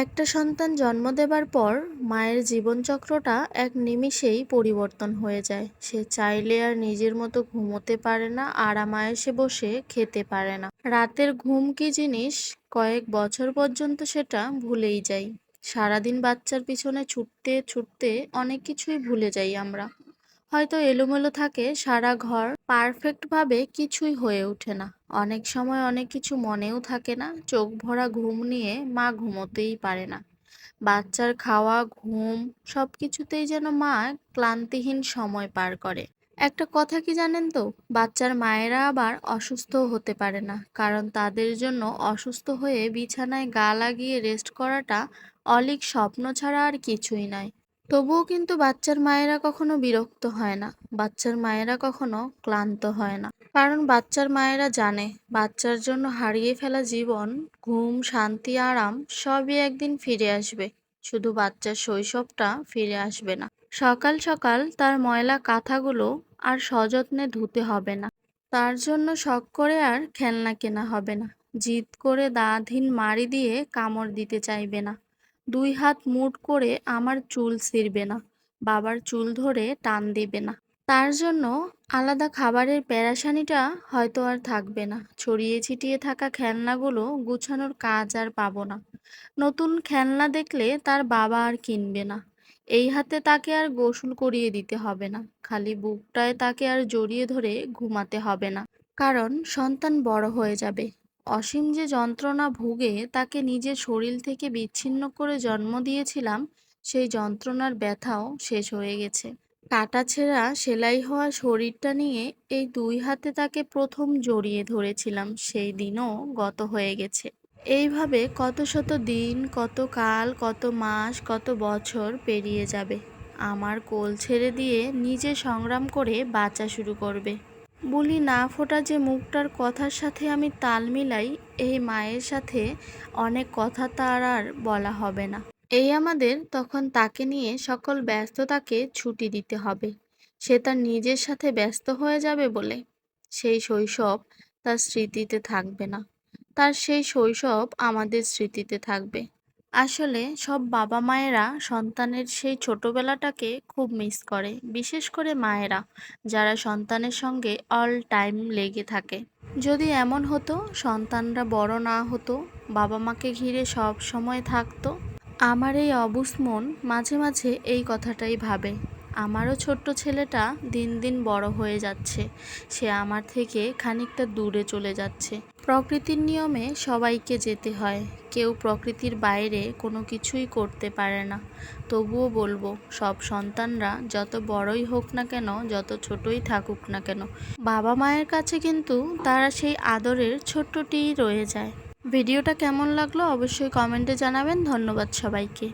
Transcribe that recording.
একটা সন্তান জন্ম দেবার পর মায়ের জীবনচক্রটা এক নিমিষেই পরিবর্তন হয়ে যায়। সে চাইলে আর নিজের মতো ঘুমোতে পারে না আরামায়েসে বসে খেতে পারে না। রাতের ঘুম কি জিনিস? কয়েক বছর পর্যন্ত সেটা ভুলেই যাই। সারাদিন বাচ্চার পিছনে ছুটতে ছুটতে অনেক কিছুই ভুলে যাই আমরা। হয়তো এলোমেলো থাকে, সারা ঘর পারফেক্টভাবে কিছুই হয়ে ওঠে না। অনেক সময় অনেক কিছু মনেও থাকে না চোখ ভরা ঘুম নিয়ে মা ঘুমোতেই পারে না। বাচ্চার খাওয়া, ঘুম সব কিছুতেই যেন মা ক্লান্তিহীন সময় পার করে। একটা কথা কি জানেন তো, বাচ্চার মায়েরা আবার অসুস্থও হতে পারে না, কারণ তাদের জন্য অসুস্থ হয়ে বিছানায় গা লাগিয়ে রেস্ট করাটা অলিক স্বপ্ন ছাড়া আর কিছুই নয়। তবুও কিন্তু বাচ্চার মায়েরা কখনো বিরক্ত হয় না। বাচ্চার মায়েরা কখনো ক্লান্ত হয় না। কারণ বাচ্চার মায়েরা জানে, বাচ্চার জন্য হারিয়ে ফেলা জীবন, ঘুম, শান্তি, আরাম সবই একদিন ফিরে আসবে। শুধু বাচ্চার শৈশবটা ফিরে আসবে না। সকাল সকাল তার ময়লা কাঁথাগুলো আর সযত্নে ধুতে হবে না। তার জন্য শখ করে আর খেলনা কেনা হবে না। জিদ করে দাঁতহীন মারি দিয়ে কামড় দিতে চাইবে না। দুই হাত মুঠ করে আমার চুল ছিঁড়বে না, বাবার চুল ধরে টান দিবে না। তার জন্য আলাদা খাবারের প্যারাসানিটা হয়তো আর থাকবে না। ছড়িয়ে ছিটিয়ে থাকা খেলনাগুলো গুছানোর কাজ আর পাবো না। নতুন খেলনা দেখলে তার বাবা আর কিনবে না। এই হাতে তাকে আর গোসল করিয়ে দিতে হবে না। খালি বুকটায় তাকে আর জড়িয়ে ধরে ঘুমাতে হবে না। কারণ সন্তান বড় হয়ে যাবে। অসীম যে যন্ত্রণা ভুগে তাকে নিজের শরীর থেকে বিচ্ছিন্ন করে জন্ম দিয়েছিলাম, সেই যন্ত্রণার ব্যথাও শেষ হয়ে গেছে। কাটা ছেঁড়া সেলাই হওয়া শরীরটা নিয়ে এই দুই হাতে তাকে প্রথম জড়িয়ে ধরেছিলাম, সেই দিনও গত হয়ে গেছে। এইভাবে কত শত দিন, কত কাল, কত মাস, কত বছর পেরিয়ে যাবে। আমার কোল ছেড়ে দিয়ে নিজে সংগ্রাম করে বাঁচা শুরু করবে। বলি, না ফোটা যে মুখটার কথার সাথে আমি তাল মিলাই, এই মায়ের সাথে অনেক কথা তার আর বলা হবে না। এই আমাদের তখন তাকে নিয়ে সকল ব্যস্ততাকে ছুটি দিতে হবে। সে তার নিজের সাথে ব্যস্ত হয়ে যাবে বলে সেই শৈশব তার স্মৃতিতে থাকবে না। তার সেই শৈশব আমাদের স্মৃতিতে থাকবে। আসলে সব বাবা মায়েরা সন্তানের সেই ছোটবেলাটাকে খুব মিস করে, বিশেষ করে মায়েরা, যারা সন্তানের সঙ্গে অল টাইম লেগে থাকে। যদি এমন হতো, সন্তানরা বড় না হতো, বাবা মাকে ঘিরে সব সময় থাকতো। আমার এই অবুস মন মাঝে মাঝে এই কথাটাই ভাবে। আমারও ছোট্ট ছেলেটা দিন দিন বড় হয়ে যাচ্ছে। সে আমার থেকে খানিকটা দূরে চলে যাচ্ছে। প্রকৃতির নিয়মে সবাইকে যেতে হয়। কেউ প্রকৃতির বাইরে কোনো কিছুই করতে পারে না। তবুও বলব, সব সন্তানরা যত বড়ই হোক না কেন, যত ছোটই থাকুক না কেন, বাবা মায়ের কাছে কিন্তু তারা সেই আদরের ছোট্টটিই রয়ে যায়। ভিডিওটা কেমন লাগল অবশ্যই কমেন্টে জানাবেন। ধন্যবাদ সবাইকে।